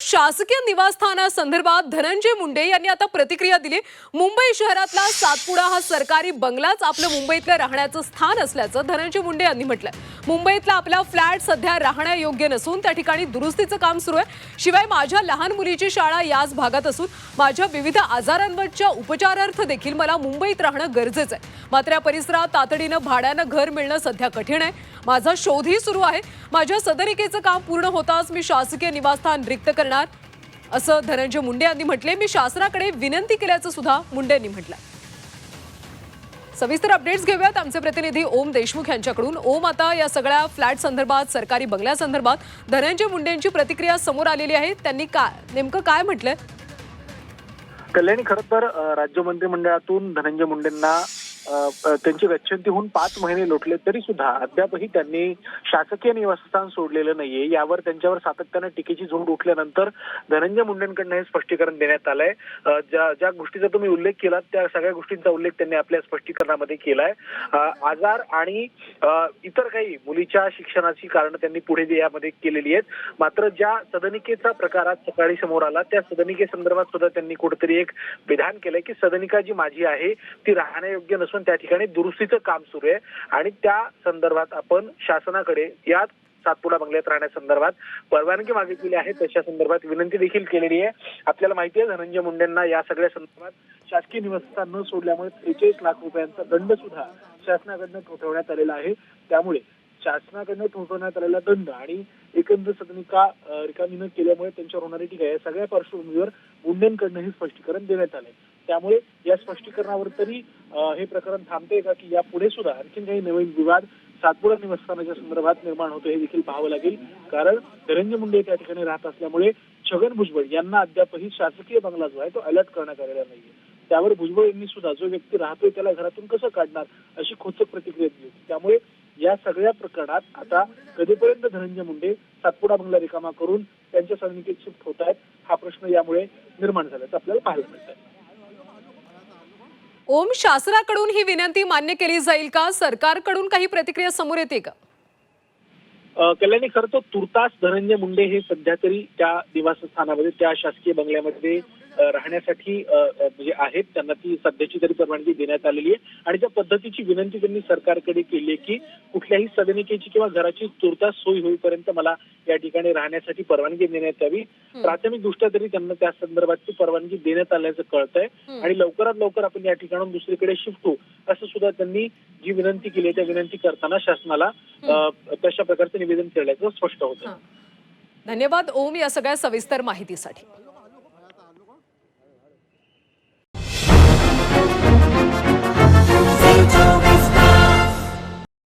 शासकीय निवासस्थानासंदर्भात धनंजय मुंडे यांनी आता प्रतिक्रिया दिली. मुंबई शहरातला सातपुडा हा सरकारी बंगलाच आपलं मुंबईतलं राहण्याचं स्थान असल्याचं धनंजय मुंडे यांनी म्हटलंय. मुंबईतला आपला फ्लॅट सध्या राहण्यायोग्य नसून त्या ठिकाणी दुरुस्तीचं काम सुरू आहे. शिवाय माझ्या लहान मुलीची शाळा याच भागात असून माझ्या विविध आजारांवरच्या उपचारार्थ देखील मला मुंबईत राहणं गरजेचं आहे. मात्र या परिसरात तातडीनं भाड्यानं घर मिळणं सध्या कठीण आहे. माझा शोधही सुरू आहे. माझ्या सदनिकेचं काम पूर्ण होताच मी शासकीय निवासस्थान रिक्त करणार. असं धनंजय मुंडे यांनी म्हटले. मी शासनाकडे विनंती केल्याचं सुद्धा मुंडे यांनी म्हटलं. सविस्तर अपडेट्स घेऊयात. आमचे प्रतिनिधी ओम देशमुख यांच्याकडून. ओम आता या सगळ्या फ्लॅट संदर्भात सरकारी बंगल्यासंदर्भात धनंजय मुंडेंची प्रतिक्रिया समोर आलेली आहे. त्यांनी काय नेमकं काय म्हटलंय कल्याणी खरं तर राज्य मंत्रिमंडळातून धनंजय मुंडेंना त्यांची गच्छंती होऊन पाच महिने लोटले तरी सुद्धा अद्यापही त्यांनी शासकीय निवासस्थान सोडलेलं नाहीये. यावर त्यांच्यावर सातत्यानं टीकेची झोंड उठल्यानंतर धनंजय मुंडेंकडनं हे स्पष्टीकरण देण्यात आलंय. ज्या ज्या गोष्टीचा तुम्ही उल्लेख केला त्या सगळ्या गोष्टींचा उल्लेख त्यांनी आपल्या स्पष्टीकरणामध्ये केलाय. आजार आणि इतर काही मुलीच्या शिक्षणाची कारण त्यांनी पुढे यामध्ये केलेली आहेत. मात्र ज्या सदनिकेचा प्रकार आज सकाळी समोर आला त्या सदनिकेसंदर्भात सुद्धा त्यांनी कुठेतरी एक विधान केलंय की सदनिका जी माझी आहे ती राहण्यायोग्य नसून त्या ठिकाणी दुरुस्तीचं काम सुरू आहे. आणि त्या संदर्भात आपण शासनाकडे याच सातपुडा बंगल्यात राहण्यासंदर्भात परवानगी मागितलेली आहे. त्याच्या संदर्भात विनंती देखील केलेली आहे. आपल्याला माहिती आहे धनंजय मुंडेंना या सगळ्या संदर्भात शासकीय निवासस्थान न सोडल्यामुळे त्रेचाळीस लाख रुपयांचा दंड सुद्धा शासनाकडनं ठोठवण्यात आलेला आहे. त्यामुळे शासनाकडनं ठोठवण्यात आलेला दंड आणि एकंदर सदनिका रिकामी न केल्यामुळे त्यांच्यावर होणारी टीका या सगळ्या पार्श्वभूमीवर मुंडेंकडनं हे स्पष्टीकरण देण्यात आले त्यामुळे या स्पष्टीकरणावर तरी हे प्रकरण थांबते का की यापुढे सुद्धा आणखीन काही नवीन विवाद सातपुडा निवासस्थानाच्या संदर्भात निर्माण होतो हे देखील पाहावं लागेल. कारण धनंजय मुंडे त्या ठिकाणी राहत असल्यामुळे छगन भुजबळ यांना अद्यापही शासकीय बंगला जो आहे तो अलर्ट करण्यात आलेला नाहीये. त्यावर भुजबळ यांनी सुद्धा जो व्यक्ती राहतोय त्याला घरातून कसं काढणार अशी खोचक प्रतिक्रिया दिली होती. त्यामुळे या सगळ्या प्रकरणात आता कधीपर्यंत धनंजय मुंडे सातपुडा बंगला रिकामा करून त्यांच्या सदनिकेत शिफ्ट होत आहेत हा प्रश्न यामुळे निर्माण झाल्याचं आपल्याला पाहायला मिळत आहे ओम शासनाकडून ही विनंती मान्य केली जाईल का? सरकारकडून काही प्रतिक्रिया समोर येते का? कल्याणी खरं तर तुर्तास धनंजय मुंडे हे सध्या तरी त्या निवासस्थानामध्ये त्या शासकीय बंगल्यामध्ये राहण्यासाठी म्हणजे आहेत. त्यांना ती सध्याची तरी परवानगी देण्यात आलेली आहे. आणि त्या पद्धतीची विनंती त्यांनी सरकारकडे केली आहे की कुठल्याही सदनिकेची किंवा घराची तुर्तास सोय होईपर्यंत मला या ठिकाणी राहण्यासाठी परवानगी देण्यात यावी. प्राथमिक दृष्ट्या तरी त्यांना त्या संदर्भातची परवानगी देण्यात आल्याचं कळतंय. आणि लवकरात लवकर आपण या ठिकाणून दुसरीकडे शिफ्ट होऊ असं सुद्धा त्यांनी जी विनंती केली त्या विनंती करताना शासनाला तशा प्रकारचं निवेदन केल्याचं स्पष्ट होतं धन्यवाद ओम या सगळ्या सविस्तर माहितीसाठी.